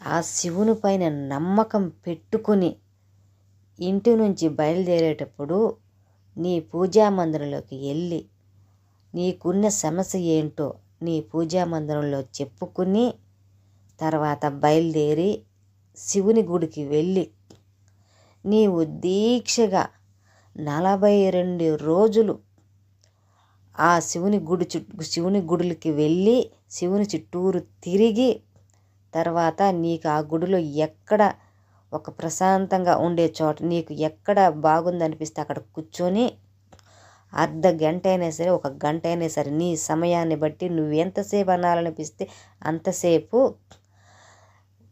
ఆ శివుని పైన నమ్మకం పెట్టుకుని ఇంటి నుంచి బయలుదేరేటప్పుడు నీ పూజా మందిరంలోకి వెళ్ళి నీకున్న సమస్య ఏంటో నీ పూజా మందిరంలో చెప్పుకుని తర్వాత బయలుదేరి శివుని గుడికి వెళ్ళి నీవు దీక్షగా నలభై రెండు రోజులు ఆ శివుని గుడి చుట్టూ శివుని గుడులకి వెళ్ళి శివుని చుట్టూరు తిరిగి తర్వాత నీకు ఆ గుడిలో ఎక్కడ ఒక ప్రశాంతంగా ఉండే చోట నీకు ఎక్కడ బాగుందనిపిస్తే అక్కడ కూర్చొని అర్ధ గంట అయినా సరే ఒక గంట అయినా సరే నీ సమయాన్ని బట్టి నువ్వు ఎంతసేపు అనాలనిపిస్తే అంతసేపు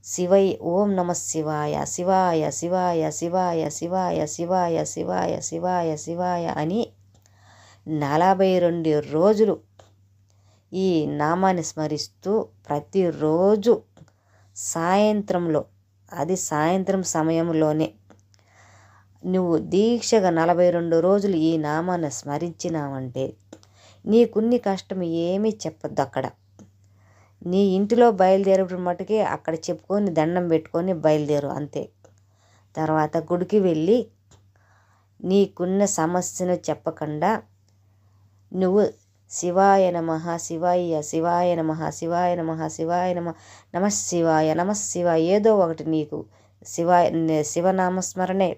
శివై ఓం నమ శివాయ శివాయ శివాయ శివాయ శివాయ శివాయ శివాయ శివాయ శివాయ అని నలభై రెండు రోజులు ఈ నామాన్ని స్మరిస్తూ ప్రతిరోజు సాయంత్రంలో అది సాయంత్రం సమయంలోనే. నువ్వు దీక్షగా నలభై రెండు రోజులు ఈ నామాన్ని స్మరించినావంటే నీకున్ని కష్టం ఏమీ చెప్పొద్దు అక్కడ. నీ ఇంటిలో బయలుదేరడం మటుకే అక్కడ చెప్పుకొని దండం పెట్టుకొని బయలుదేరు అంతే. తర్వాత గుడికి వెళ్ళి నీకున్న సమస్యను చెప్పకుండా నువ్వు శివాయ నమ శివాయ శివాయ నమ శివాయ నమ శివాయ నమ నమ శివాయ నమ శివాయ ఏదో ఒకటి నీకు. శివాయ శివనామస్మరణే.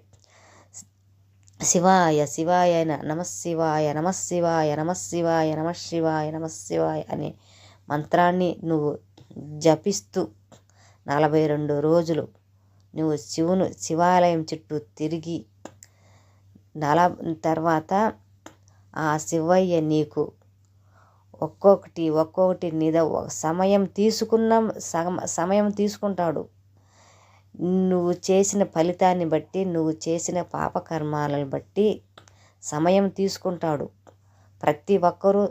శివాయ శివాయ నమ శివాయ నమ శివాయ నమ శివాయ నమ శివాయ నమ శివాయ అనే మంత్రాన్ని నువ్వు జపిస్తూ నలభై రెండు రోజులు నువ్వు శివును శివాలయం చుట్టూ తిరిగి నల తర్వాత ఆ శివయ్య నీకు ఒక్కొక్కటి ఒక్కొక్కటి నిద సమయం తీసుకున్న సమయం తీసుకుంటాడు. నువ్వు చేసిన ఫలితాన్ని బట్టి నువ్వు చేసిన పాపకర్మాలను బట్టి సమయం తీసుకుంటాడు. ప్రతి ఒక్కరూ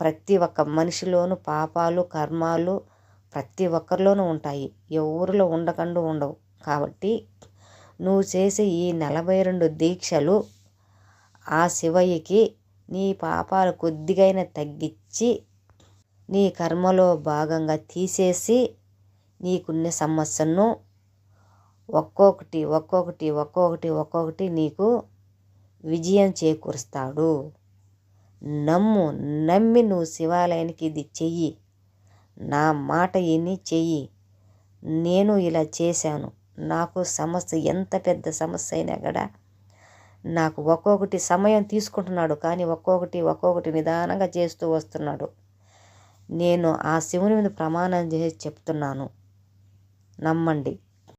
ప్రతి ఒక్క మనిషిలోనూ పాపాలు కర్మాలు ప్రతి ఒక్కరిలోనూ ఉంటాయి. ఎవరిలో ఉండకుండా ఉండవు. కాబట్టి నువ్వు చేసే ఈ నలభై రెండు దీక్షలు ఆ శివయ్యకి నీ పాపాలు కొద్దిగైనా తగ్గించి నీ కర్మలో భాగంగా తీసేసి నీకున్న సమస్యను ఒక్కొక్కటి ఒక్కొక్కటి ఒక్కొక్కటి ఒక్కొక్కటి నీకు విజయం చేకూరుస్తాడు. నమ్ము నమ్మి నువ్వు శివాలయానికి ఇది చెయ్యి. నా మాట విని చెయ్యి. నేను ఇలా చేశాను. నాకు సమస్య ఎంత పెద్ద సమస్య అయినా కూడా నాకు ఒక్కొక్కటి సమయం తీసుకుంటున్నాడు కానీ ఒక్కొక్కటి ఒక్కొక్కటి నిదానంగా చేస్తూ వస్తున్నాడు. నేను ఆ శివుని మీద ప్రమాణం చేసి చెప్తున్నాను. నమ్మండి.